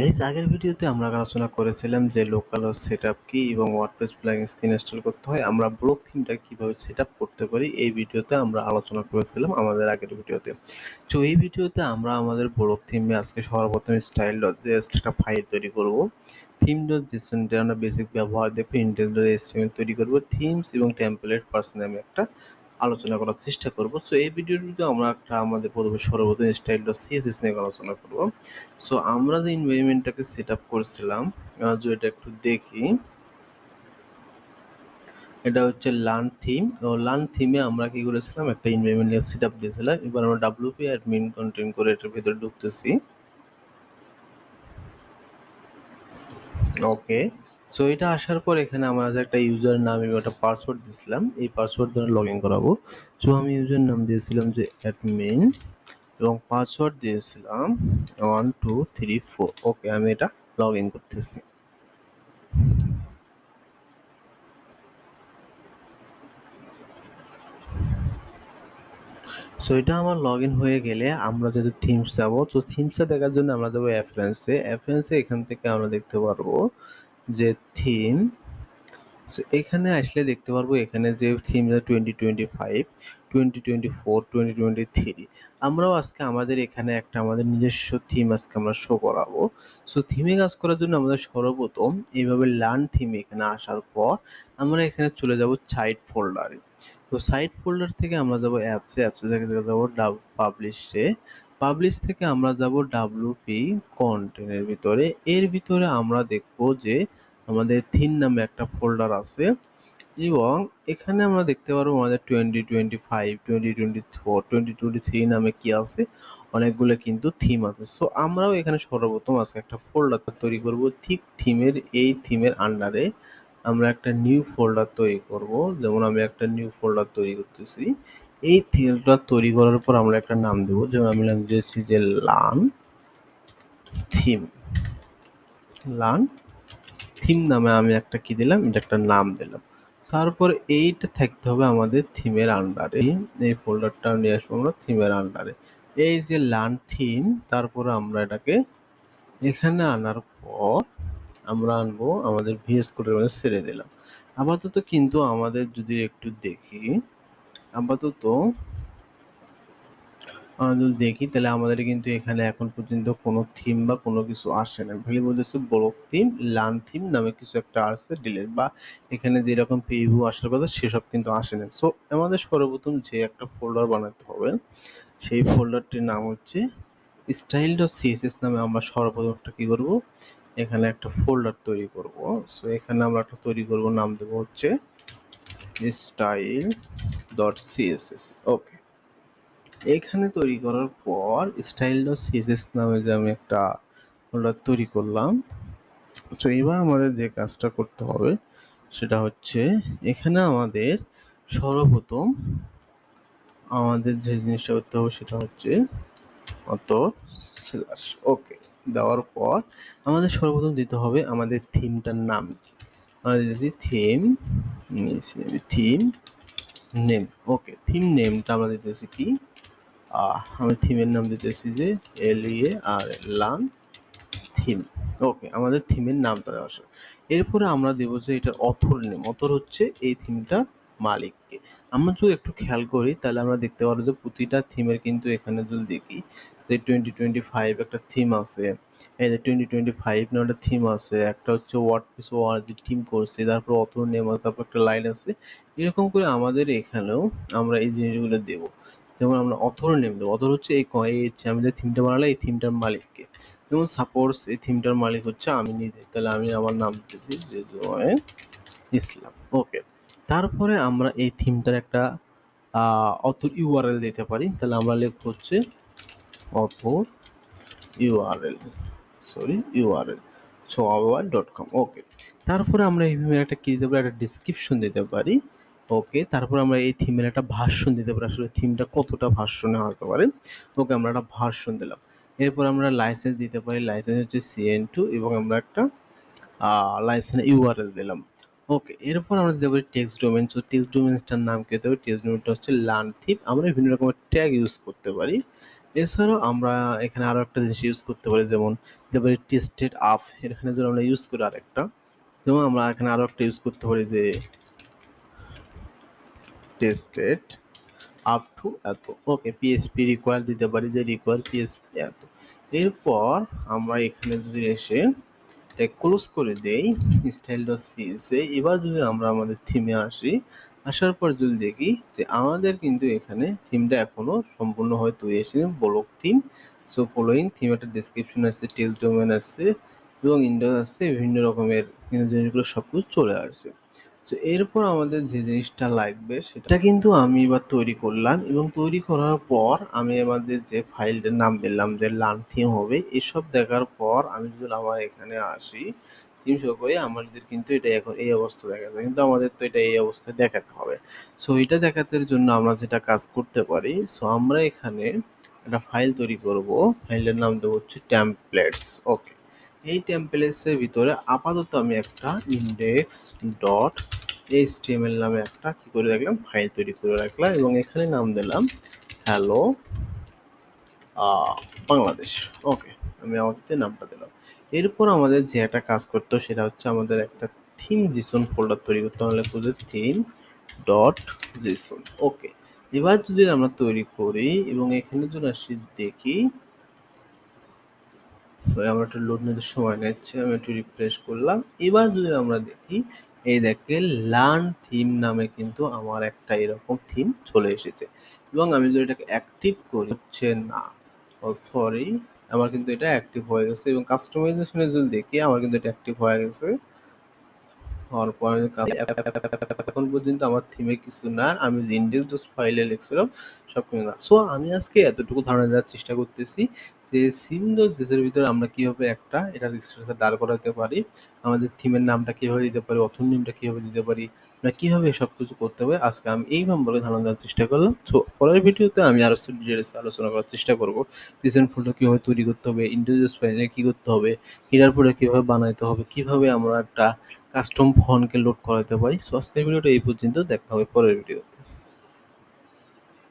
এই আগের ভিডিওতে আমরা আলোচনা করেছিলাম যে লোকাল সেটআপ কি এবং ওয়ার্ডপ্রেস প্লাগইন স্ক্রিন ইনস্টল করতে হয়, আমরা ব্লক থিমটা কীভাবে সেটআপ করতে পারি, এই ভিডিওতে আমরা আলোচনা করেছিলাম আমাদের আগের ভিডিওতে। তো এই ভিডিওতে আমরা আমাদের ব্লক থিমে আজকে সর্বপ্রথম স্টাইল ডট জেএস একটা ফাইল তৈরি করব। থিম ডট জেসন আমরা বেসিক ব্যবহার দেখব ইন্টারনেট এসটিএমএল তৈরি করব থিমস এবং টেম্পলেট পার্সন আমি একটা আলোচনা করার চেষ্টা করব। সো এই ভিডিওর ভিডিওটিতে আমরা একটা আমাদের প্রথমে সর্বপ্রথম স্টাইল ডট সিএসএস নিয়ে আলোচনা করব। সো আমরা যে এনভায়রনমেন্টটাকে সেট আপ করেছিলাম যে এটা একটু দেখি। এটা হচ্ছে লার্ন থিম ও লার্ন থিমে আমরা কি করেছিলাম? একটা এনভায়রনমেন্ট সেট আপ দিয়েছিলাম। এবার আমরা ডাব্লিউপি অ্যাডমিন কন্টেন্ট করে এটার ভিতরে ঢুকতেছি। ওকে সো এটা আসার পর এখানে আমার একটা ইউজার নাম এবং একটা পাসওয়ার্ড দিয়েছিলাম, এই পাসওয়ার্ড ধরে লগ ইন করাবো। সো আমি ইউজার নাম দিয়েছিলাম যে অ্যাডমিন এবং পাসওয়ার্ড দিয়েছিলাম one two three four okay আমি এটা লগ ইন করতেছি। সো এটা আমার লগ ইন হয়ে গেলে আমরা যদি থিমস যাব, তো থিমসটা দেখার জন্য আমরা যাব অ্যাফারেন্সে অ্যাফারেন্সে এখান থেকে আমরা দেখতে পারব যে থিম সো এখানে আসলে দেখতে পারব এখানে যে theme twenty twenty five twenty twenty four twenty twenty three আমরাও আজকে আমাদের এখানে একটা আমাদের নিজস্ব থিম আজকে আমরা শো করাবো। সো থিমে কাজ করার জন্য আমাদের সর্বপ্রথম এইভাবে লার্ন থিম এখানে আসার পর আমরা এখানে চলে যাব সাইড ফোল্ডারে তো সাইড ফোল্ডার থেকে আমরা যাব অ্যাপসে অ্যাপসে থেকে যাব পাবলিশে পাবলিশ থেকে আমরা যাব ডাব্লুপি কন্টেন্টের ভিতরে। এর ভিতরে আমরা দেখব যে আমাদের থিন নামে একটা ফোল্ডার আছে এবং এখানে আমরা দেখতে পারব আমাদের twenty twenty five twenty twenty four twenty twenty three নামে কি আছে, অনেকগুলো কিন্তু থিম আছে। সো আমরাও এখানে সর্বপ্রথম আজকে একটা ফোল্ডার তৈরি করব ঠিক থিমের এই থিমের আন্ডারে আমরা একটা নিউ ফোল্ডার তৈরি করব। যেমন আমি একটা নিউ ফোল্ডার তৈরি করতেছি। এই থিমটা তৈরি করার পর আমরা একটা নাম দেব। যেমন আমি নাম দিয়েছি যে লান থিম লান থিম নামে আমি একটা কি দিলাম? এটা একটা নাম দিলাম। তারপর এইটা থাকতে হবে আমাদের থিমের আন্ডারে এই ফোল্ডারটা নিয়ে আসব আমরা থিমের আন্ডারে এই যে লান থিম তারপরে আমরা এটাকে এখানে আনার পর আমরা আনব, আমাদের ভিএস কোডের মধ্যে ছেড়ে দিলাম। আপাতত কিন্তু আমাদের যদি একটু দেখি, আপাতত যদি দেখি, তাহলে আমাদের কিন্তু এখানে এখন পর্যন্ত কোনো থিম বা কোনো কিছু আসে না। খালি বলতেছে ব্লক থিম লান থিম নামে কিছু একটা আসছে ডিলেট বা এখানে যেরকম পেভু আসার কথা সেসব কিন্তু আসে না। সো আমাদের সর্বপ্রথম যে একটা ফোল্ডার বানাতে হবে, সেই ফোল্ডারটির নাম হচ্ছে স্টাইল ডট সিএসএস নামে আমরা সর্বপ্রথম একটা কী করব? এখানে একটা ফোল্ডার তৈরি করব। সো এখানে আমরা একটা তৈরি করব, নাম দেবো হচ্ছে স্টাইল ডট সিএসএস ওকে এখানে তৈরি করার পর স্টাইল ডট সিএসএস নামে যে আমি একটা ফোল্ডার তৈরি করলাম। তো এবার আমাদের যে কাজটা করতে হবে সেটা হচ্ছে এখানে আমাদের সর্বপ্রথম আমাদের যে জিনিসটা করতে হবে সেটা হচ্ছে অত স্ল্যাশ ওকে দেওয়ার পর আমাদের সর্বপ্রথম দিতে হবে আমাদের থিমটার নাম আমরা দিতেছি theme theme name okay theme নেমটা আমরা দিতেছি কি? আমি থিমের নাম দিতেছি যে এল ইয়ে আর লান থিম ওকে আমাদের থিমের নামটা দেওয়া এরপরে আমরা দেবো যে এটার অথর নেম অথর হচ্ছে এই থিমটা মালিককে। আমরা যদি একটু খেয়াল করি, তাহলে আমরা দেখতে পারব যে প্রতিটা থিমের কিন্তু এখানে যদি দেখি, যে টোয়েন্টি টোয়েন্টি ফাইভ একটা থিম আছে, এই যে টোয়েন্টি টোয়েন্টি ফাইভ না একটা থিম আছে, একটা হচ্ছে ওয়ার্ড পিস ওয়ার যে থিম করছে, তারপর অথর নেম আছে, তারপর একটা লাইন আছে, এরকম করে আমাদের এখানেও আমরা এই জিনিসগুলো দেবো। যেমন আমরা অথর নেম দেবো অথর হচ্ছে এই আমি যে থিমটা বানালে এই থিমটার মালিককে। যেমন সাপোজ এই থিমটার মালিক হচ্ছে আমি নিজে, তাহলে আমি আমার নাম দিতেছি যে জয়েন ইসলাম। ওকে তারপরে আমরা এই থিমটার একটা অথর ইউআরএল দিতে পারি। তাহলে আমরা লিখব হচ্ছে অথর ইউআরএল সরি ইউআরএল সোয়ার ডট কম ওকে তারপরে আমরা এই থিমের একটা কী দিতে পারি? একটা ডিসক্রিপশন দিতে পারি ওকে তারপর আমরা এই থিমের একটা ভার্সন দিতে পারি। আসলে থিমটা কতটা ভার্সনে হতে পারে? ওকে আমরা একটা ভার্সন দিলাম। এরপর আমরা লাইসেন্স দিতে পারি। লাইসেন্স হচ্ছে সিএন টু এবং আমরা একটা লাইসেন্স ইউআরএল দিলাম। ওকে এরপর আমরা দিতে পারি টেক্সট ডোমেন সো টেক্সট ডোমেন্সটার নাম কী হবে টেক্সট ডোমেনটা হচ্ছে লার্ন থিপ আমরা বিভিন্ন রকমের ট্যাগ ইউজ করতে পারি। এছাড়াও আমরা এখানে আরও একটা জিনিস ইউজ করতে পারি, যেমন পারি টেস্টেড আপ এখানে যদি আমরা ইউজ করি আরেকটা। যেমন আমরা এখানে আরও একটা ইউজ করতে পারি যে টেস্টেড আপ টু এত। ওকে পিএসপি রিকোয়ার দিতে পারি যে রিকোয়ার পিএসপি এত। এরপর আমরা এখানে যদি এসে ক্লোজ করে দেই স্টাইল ডট সিএসএ এবার যদি আমরা আমাদের থিমে আসি, আসার পর যদি দেখি যে আমাদের কিন্তু এখানে থিমটা এখনও সম্পূর্ণ হয়ে তৈরি আসেনি block theme so following theme একটা ডিসক্রিপশন আছে টেক্সট ডোমেন আছে এবং ইন্ডোজ আছে, বিভিন্ন রকমের জিনিসগুলো সব কিছু চলে আসছে তো এরপর আমাদের যে জিনিসটা লাগবে সেটা কিন্তু আমি এবার তৈরি করলাম এবং তৈরি করার পর আমি আমাদের যে ফাইলটার নাম দিলাম যে লার্ন থিম হবে, এসব দেখার পর আমি যদি আমার এখানে আসি, থিম শো করে আমাদের কিন্তু এটা এখন এই অবস্থা দেখা যায়, কিন্তু আমাদের তো এটা এই অবস্থায় দেখাতে হবে। সো এটা দেখাতে জন্য আমরা যেটা কাজ করতে পারি সো আমরা এখানে একটা ফাইল তৈরি করব ফাইলের নাম দেবো হচ্ছে ট্যাম্পলেটস ওকে এই টেমপ্লেটসের ভিতরে আপাতত আমি একটা ইন্ডেক্স ডট এইচটিএমএল নামে একটা কি করে রাখলাম? ফাইল তৈরি করে রাখলাম এবং এখানে নাম দিলাম হ্যালো বাংলাদেশ। ওকে আমি আমাদের নামটা দিলাম। এরপর আমাদের যে একটা কাজ করতো সেটা হচ্ছে আমাদের একটা থিম জিসন ফোল্ডার তৈরি করতে হলে খুঁজে থিম ডট জিসন ওকে এবার যদি আমরা তৈরি করি এবং এখানে যদি আসি দেখি সো আমরা একটু লোড নিতে সময় নিচ্ছে, আমি একটু রিফ্রেশ করলাম। এবার যদি আমরা দেখি, এই দেখে লার্ন থিম নামে কিন্তু আমার একটা এরকম থিম চলে এসেছে। এবং আমি যদি এটাকে অ্যাক্টিভ করি, হচ্ছে না। ও সরি আমার কিন্তু এটা অ্যাক্টিভ হয়ে গেছে এবং কাস্টমাইজেশনে যদি দেখি, আমার কিন্তু এটা অ্যাক্টিভ হয়ে গেছে। হওয়ার পর এখন পর্যন্ত আমার থিমে কিছু না আমি ইন্ডেক্স ডোজ ফাইলে লিখছিলাম সব কিছু না সো আমি আজকে এতটুকু ধারণা দেওয়ার চেষ্টা করতেছি যে সিম ডোজ জেসের ভিতরে আমরা কীভাবে একটা এটা রেজিস্ট্রেশন দাঁড় করাতে পারি আমাদের থিমের নামটা কীভাবে দিতে পারি অথর নেমটা কীভাবে দিতে পারি আমরা কীভাবে সব কিছু করতে হবে, আজকে আমি এই নম্বরে ধারণা দেওয়ার চেষ্টা করলাম। সো পরের ভিডিওতে আমি আরও ডিটেলস আলোচনা করার চেষ্টা করব। ডিজাইন ফুলটা কীভাবে তৈরি করতে হবে ইন্ডিজিয়াস ফাইলে কী করতে হবে হিডার ফোল্ডার কীভাবে বানাইতে হবে, কীভাবে আমরা একটা কাস্টম ফোনকে লোড করাতে পারি। সো আজকের ভিডিওটা এই পর্যন্ত, দেখা হবে পরের ভিডিও